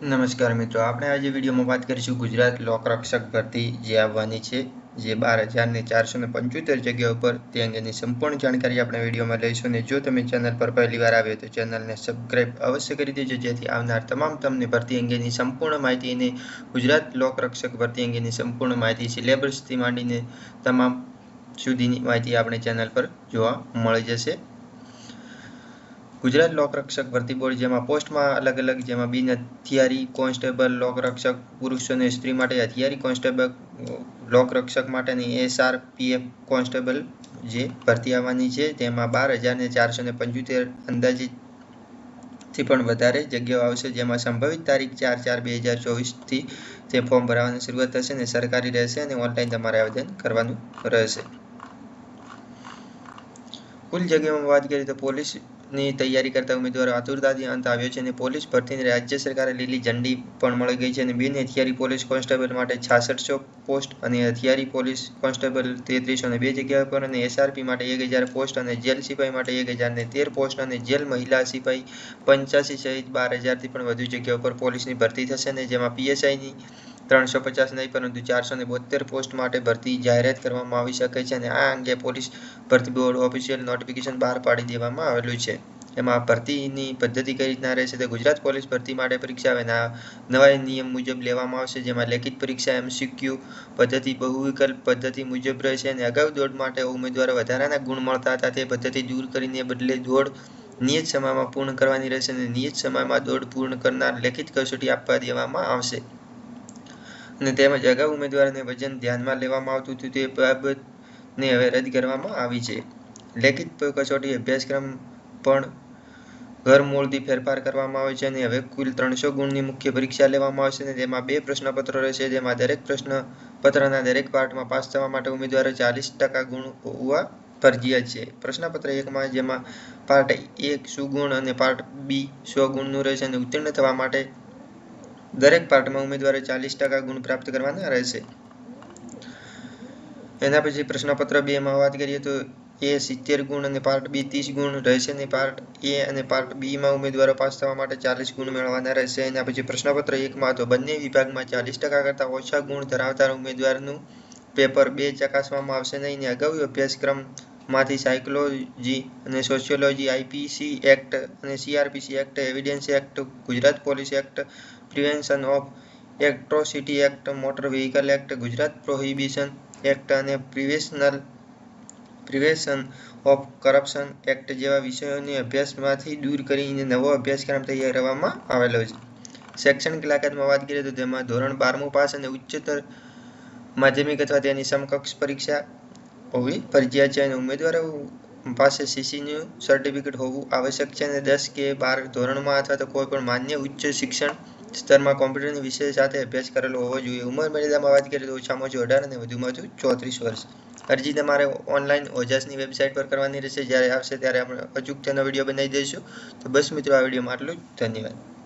નમસ્કાર મિત્રો, આપણે આજે વિડીયોમાં વાત કરીશું ગુજરાત લોકરક્ષક ભરતી જે આવવાની છે, જે બાર હજારને ચારસો ને પંચોતેર જગ્યા ઉપર. તે અંગેની સંપૂર્ણ જાણકારી આપણે વિડીયોમાં લઈશું અને જો તમે ચેનલ પર પહેલી વાર આવ્યો તો ચેનલને સબસ્ક્રાઇબ અવશ્ય કરી દેજો, જેથી આવનાર તમામ તમને ભરતી અંગેની સંપૂર્ણ માહિતી અને ગુજરાત લોકરક્ષક ભરતી અંગેની સંપૂર્ણ માહિતી સિલેબસથી માંડીને તમામ સુધીની માહિતી આપણે ચેનલ પર જોવા મળી જશે. ગુજરાત લોકરક્ષક ભરતી બોર્ડ, જેમાં પોસ્ટમાં અલગ અલગ જેમાં બિન હથિયારી કોન્સ્ટેબલ લોકરક્ષક પુરુષો અને સ્ત્રી માટે હથિયારી કોન્સ્ટેબલ લોકરક્ષક માટેની એસઆર પીએફ કોન્સ્ટેબલ જે ભરતી આવવાની છે, તેમાં બાર હજારને ચારસો ને પંચોતેર અંદાજિત પણ વધારે જગ્યાઓ આવશે, જેમાં સંભવિત તારીખ ચાર ચાર બે હજાર ચોવીસથી તે ફોર્મ ભરવાની શરૂઆત થશે અને સરકારી રહેશે અને ઓનલાઈન તમારે આવેદન કરવાનું રહેશે. કુલ જગ્યામાં વાત કરીએ તો પોલીસ ની તૈયારી કરતા ઉમેદવારો આતુરતાથી અંત આવ્યો છે અને પોલીસ ભરતીને રાજ્ય સરકારે લીલી ઝંડી પણ મળી ગઈ છે અને બિન હથિયારી પોલીસ કોન્સ્ટેબલ માટે છાસઠસો પોસ્ટ અને હથિયારી પોલીસ કોન્સ્ટેબલ તેત્રીસો અને બે જગ્યા પર અને એસઆરપી માટે એક હજાર પોસ્ટ અને જેલ સિપાઈ માટે એક હજાર ને તેર પોસ્ટ અને જેલ મહિલા સિપાઈ પંચ્યાસી સહિત બાર હજારથી પણ વધુ જગ્યાઓ પર પોલીસની ભરતી થશે અને જેમાં પીએસઆઈની ત્રણસો પચાસ નહીં, પરંતુ ચારસો ને બોતેર પોસ્ટ માટે ભરતી જાહેરાત કરવામાં આવી શકે છે અને આ અંગે પોલીસ ભરતી બોર્ડ ઓફિશિયલ નોટિફિકેશન બહાર પાડી દેવામાં આવેલું છે. એમાં ભરતીની પદ્ધતિ કઈ રીતના રહેશે તો ગુજરાત પોલીસ ભરતી માટે પરીક્ષા એના નવા નિયમ મુજબ લેવામાં આવશે, જેમાં લેખિત પરીક્ષા, એમસીક્યુ પદ્ધતિ, બહુવિકલ્પ પદ્ધતિ મુજબ રહેશે અને અગાઉ દોડ માટે ઉમેદવારો વધારાના ગુણ મળતા હતા, તે પદ્ધતિ દૂર કરીને બદલે દોડ નિયત સમયમાં પૂર્ણ કરવાની રહેશે અને નિયત સમયમાં દોડ પૂર્ણ કરનાર લેખિત કસોટી આપવા દેવામાં આવશે. અને તેમજ અગાઉ ઉમેદવારને વજન ધ્યાનમાં લેવામાં આવતું હતું તે બાબતને હવે રદ કરવામાં આવી છે. લેખિત કસોટી અભ્યાસક્રમ પણ ઘરમૂળથી ફેરફાર કરવામાં આવે છે અને હવે કુલ ત્રણસો ગુણની મુખ્ય પરીક્ષા લેવામાં આવશે અને તેમાં બે પ્રશ્નપત્રો રહેશે. જેમાં દરેક પ્રશ્નપત્રના દરેક પાર્ટમાં પાસ થવા માટે ઉમેદવારો ચાલીસ ટકા ગુણ હોવા ફરજિયાત છે. પ્રશ્નપત્ર એકમાં જેમાં પાર્ટ એક સુગુણ અને પાર્ટ બી સો રહેશે અને ઉત્તીર્ણ થવા માટે દરેક પાર્ટમાં ઉમેદવારે ચાલીસ ટકા ગુણ પ્રાપ્ત કરવાના રહેશે. એના પછી પ્રશ્નપત્ર બેમાં વાત કરીએ તો એ સિત્તેર ગુણ અને પાર્ટ બી ત્રીસ ગુણ રહેશે અને પાર્ટ એ અને પાર્ટ બીમાં ઉમેદવારો પાસ થવા માટે ચાલીસ ગુણ મેળવવાના રહેશે. એના પછી પ્રશ્નપત્ર એકમાં તો બંને વિભાગમાં ચાલીસ ટકા કરતાં ઓછા ગુણ ધરાવતા ઉમેદવારનું પેપર બે ચકાસવામાં આવશે નહીં અને અગાઉ અભ્યાસક્રમ માંથી સાયકોલોજી અને સોશિયોલોજી આઈપીસી એક્ટ અને CRPC act, evidence act, Gujarat police act, prevention of atrocity act, motor vehicle act, Gujarat prohibition act અને preventional, prevention of corruption act જેવા વિષયોને અભ્યાસમાંથી દૂર કરીને નવો અભ્યાસક્રમ તૈયાર કરવામાં આવેલો છે. શૈક્ષણિક લાગતમાં વાત કરીએ તો તેમાં ધોરણ બારમું પાસ અને ઉચ્ચતર માધ્યમિક અથવા તેની સમકક્ષ પરીક્ષા હોવી. ફરજિયાત છે અને ઉમેદવારો પાસે સીસીનું સર્ટિફિકેટ હોવું આવશ્યક છે અને દસ કે બાર ધોરણમાં અથવા તો કોઈ પણ માન્ય ઉચ્ચ શિક્ષણ સ્તરમાં કોમ્પ્યુટરની વિષય સાથે અભ્યાસ કરેલો હોવો જોઈએ. ઉંમર મર્યાદામાં વાત કરીએ તો ઓછામાં ઓછું અઢાર અને વધુમાં વધુ ચોત્રીસ વર્ષ. અરજી તમારે ઓનલાઈન ઓજાસની વેબસાઇટ પર કરવાની રહેશે. જ્યારે આવશે ત્યારે આપણે અચૂક તેનો વીડિયો બનાવી દઈશું. તો બસ મિત્રો, આ વિડીયોમાં આટલું ધન્યવાદ.